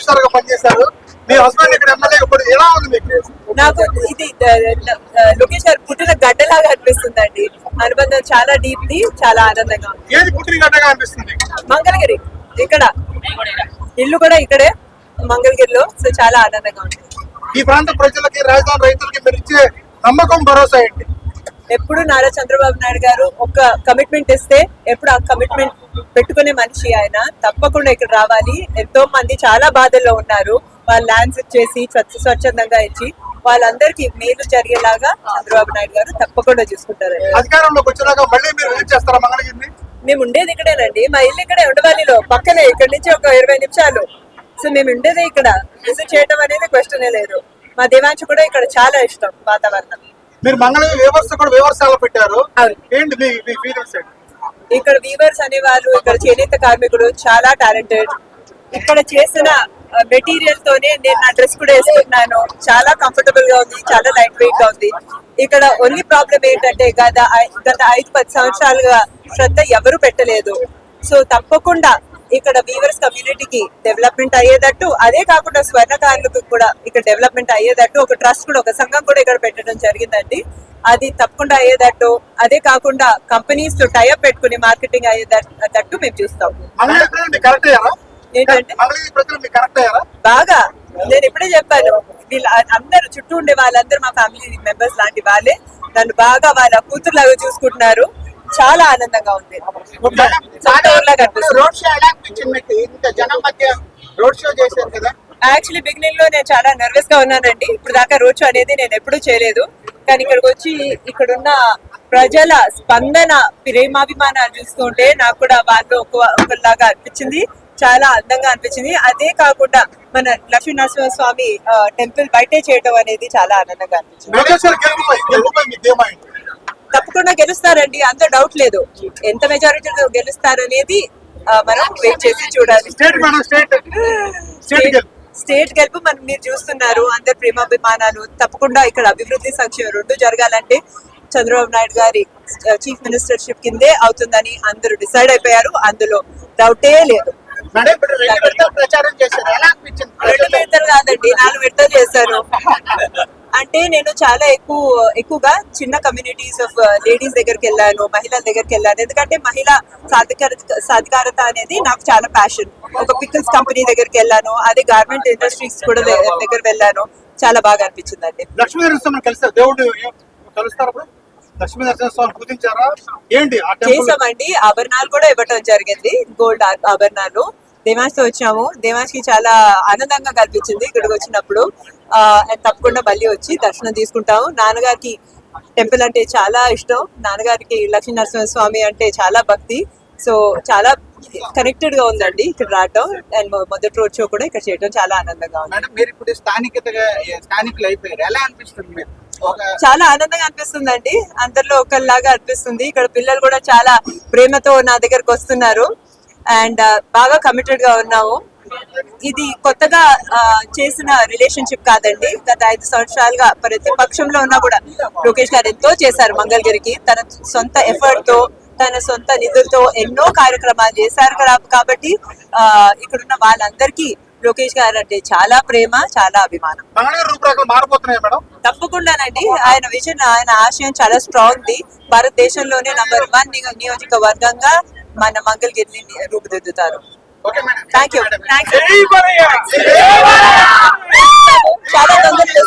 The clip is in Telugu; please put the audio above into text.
మినిస్టర్గా పనిచేశారు. మీ హస్బెండ్ ఇక్కడ ఎమ్మెల్యే ఇప్పుడు ఎలా ఉంది మీకు నాకు ఇది లోకేష్ గారు పుట్టిన గడ్డలాగా అనిపిస్తుందండి. అనుబంధం చాలా డీప్ ది చాలా ఆనందంగా ఉంది. ఏది పుట్టిన గడ్డగా అనిపిస్తుంది? మంగళగిరి ఇక్కడ. ఇల్లు కూడా ఇక్కడే మంగళగిరిలో. సో చాలా ఆనందంగా ఉంది. ఈ ప్రాంత ప్రజలకి రాజధాని రైతులకి మీరు ఇచ్చే నమ్మకం భరోసా ఏంటి? ఎప్పుడు నారా చంద్రబాబు నాయుడు గారు ఒక కమిట్మెంట్ ఇస్తే ఎప్పుడు ఆ కమిట్మెంట్ పెట్టుకునే మనిషి ఆయన. తప్పకుండా ఇక్కడ రావాలి. ఎంతో మంది చాలా బాధల్లో ఉన్నారు. వాళ్ళ ల్యాండ్స్ ఇచ్చేసి స్వచ్ఛ స్వచ్ఛందంగా ఇచ్చి వాళ్ళందరికీ మేలు జరిగేలాగా చంద్రబాబు నాయుడు గారు తప్పకుండా చూసుకుంటారండి. అధికారంలోకి వచ్చినాక మళ్ళీ మీరు విజిట్ చేస్తారా మంగళగిరిని? మేము ఉండేది ఇక్కడేనండి. మా ఇల్లు ఇక్కడే ఉండవల్లిలో పక్కనే ఇక్కడ నుంచి ఒక ఇరవై నిమిషాలు. సో మేము ఉండేదే ఇక్కడ. విజిట్ చేయడం అనేది క్వశ్చనే లేదు. మా దేవాంశ కూడా ఇక్కడ చాలా ఇష్టం వాతావరణం. మీరు మంగళగిరి వ్యవస్థ కూడా వ్యవస్థలో పెట్టారు. అవును. ఏంటి మీ మీ ఫీలింగ్స్ ఇక్కడ వీవర్స్ అనేవాళ్ళు ఇక్కడ చేనేత కార్మికులు చాలా టాలెంటెడ్ ఇక్కడ చేసిన మెటీరియల్ తోనే నేను నా డ్రెస్ కూడా వేసుకుంటున్నాను చాలా కంఫర్టబుల్గా ఉంది చాలా లైట్ వెయిట్గా ఉంది. ఇక్కడ ఓన్లీ ప్రాబ్లం ఏంటంటే గత గత ఐదు పది సంవత్సరాలుగా శ్రద్ధ ఎవరు పెట్టలేదు. సో తప్పకుండా ఇక్కడ వీవర్స్ కమ్యూనిటీకి డెవలప్మెంట్ అయ్యేటట్టు అదే కాకుండా స్వర్ణకారులకు కూడా ఇక్కడ డెవలప్మెంట్ అయ్యేటట్టు ఒక ట్రస్ట్ కూడా ఒక సంఘం కూడా ఇక్కడ పెట్టడం జరిగిందండి. అది తప్పకుండా అయ్యేటట్టు అదే కాకుండా కంపెనీస్తో టైఅప్ పెట్టుకుని మార్కెటింగ్ అయ్యేటట్టు మేము చూస్తాం. ఏంటంటే బాగా. నేను ఇప్పుడే చెప్పాను వీళ్ళ అందరూ చుట్టూ ఉండే వాళ్ళందరూ మా ఫ్యామిలీ మెంబర్స్ లాంటి వాళ్ళే. నన్ను బాగా వాళ్ళ కూతురులాగా చూసుకుంటున్నారు. చాలా ఆనందంగా ఉంది. చాలా యాక్చువల్లీ బిగినింగ్లో నేను చాలా నర్వస్గా ఉన్నానండి. ఇప్పుడు దాకా రోడ్ షో అనేది నేను ఎప్పుడూ చేయలేదు. కానీ ఇక్కడికి వచ్చి ఇక్కడున్న ప్రజల స్పందన ప్రేమాభిమానాలు చూస్తుంటే నాకు కూడా వాళ్ళు ఒక ఒకలాగా అనిపించింది. చాలా అందంగా అనిపించింది. అదే కాకుండా మన లక్ష్మీ నరసింహస్వామి టెంపుల్ బయటే చేయడం అనేది చాలా ఆనందంగా అనిపించింది. తప్పకుండా గెలుస్తారండి అంత డౌట్ లేదు. ఎంత మెజారిటీతో గెలుస్తారనేది మనం వెయిట్ చేసి చూడాలి. స్టేట్ గెలుపు. మనం మీరు చూస్తున్నారు అందరి ప్రేమాభిమానాలు. తప్పకుండా ఇక్కడ అభివృద్ధి సంక్షేమం రెండు జరగాలంటే చంద్రబాబు నాయుడు గారి చీఫ్ మినిస్టర్షిప్ కిందే అవుతుందని అందరూ డిసైడ్ అయిపోయారు. అందులో డౌటే లేదు. రెండు విడతలు చేశారు. కాదండి నాలుగు విడతలు చేశాను అంటే నేను చాలా ఎక్కువ ఎక్కువగా చిన్న కమ్యూనిటీస్ ఆఫ్ లేడీస్ దగ్గరికి వెళ్ళాను మహిళల దగ్గరికి వెళ్ళాను. ఎందుకంటే మహిళా సాధికారత సాధికారత అనేది నాకు చాలా ప్యాషన్ ఒక పికిల్స్ కంపెనీ దగ్గరికి వెళ్ళాను అదే గార్మెంట్ ఇండస్ట్రీస్ కూడా దగ్గర వెళ్ళాను. చాలా బాగా అనిపించింది అండి లక్ష్మీ నరసింహ కలిసారు. దేవుడు కలుస్తారు లక్ష్మీ పూజించారా? ఏంటి? చేసామండి ఆభరణాలు కూడా ఇవ్వటం జరిగింది. గోల్డ్ ఆభరణాలు. దేవాన్స్తో వచ్చాము. దేవాన్స్కి చాలా ఆనందంగా కల్పించింది ఇక్కడికి వచ్చినప్పుడు. తప్పకుండా మళ్ళీ వచ్చి దర్శనం తీసుకుంటాము. నాన్నగారికి టెంపుల్ అంటే చాలా ఇష్టం. నాన్నగారికి లక్ష్మీ నరసింహ స్వామి అంటే చాలా భక్తి. సో చాలా కనెక్టెడ్గా ఉందండి ఇక్కడ రావడం అండ్ మొదటి రోజు షో కూడా ఇక్కడ చేయడం చాలా ఆనందంగా ఉంది. మీరు ఇప్పుడు స్థానికతగా స్థానికులు అయిపోయారు. ఎలా అనిపిస్తుంది మీరు చాలా ఆనందంగా అనిపిస్తుందండి. అందరిలో ఒకరిలాగా అనిపిస్తుంది. ఇక్కడ పిల్లలు కూడా చాలా ప్రేమతో నా దగ్గరకు వస్తున్నారు. అండ్ బాగా కమిటెడ్గా ఉన్నాము. ఇది కొత్తగా చేసిన రిలేషన్షిప్ కాదండి. గత ఐదు సంవత్సరాలుగా ప్రతి పక్షంలో ఉన్నా కూడా లోకేష్ గారు ఎంతో చేశారు మంగళగిరికి. తన సొంత ఎఫర్ట్తో తన సొంత నిధులతో ఎన్నో కార్యక్రమాలు చేశారు కాబట్టి ఆ, ఇక్కడున్న వాళ్ళందరికీ లోకేష్ గారు అంటే చాలా ప్రేమ చాలా అభిమానం. తప్పకుండానండి. ఆయన విజన్ ఆయన ఆశయం చాలా స్ట్రాంగ్ ది. భారతదేశంలోనే నంబర్ వన్ నియోజకవర్గంగా మన మంగళగిరిని రూపుదిద్దుతారు okay madam thank you thank you జై బలయ్య! చాలా తొందరగా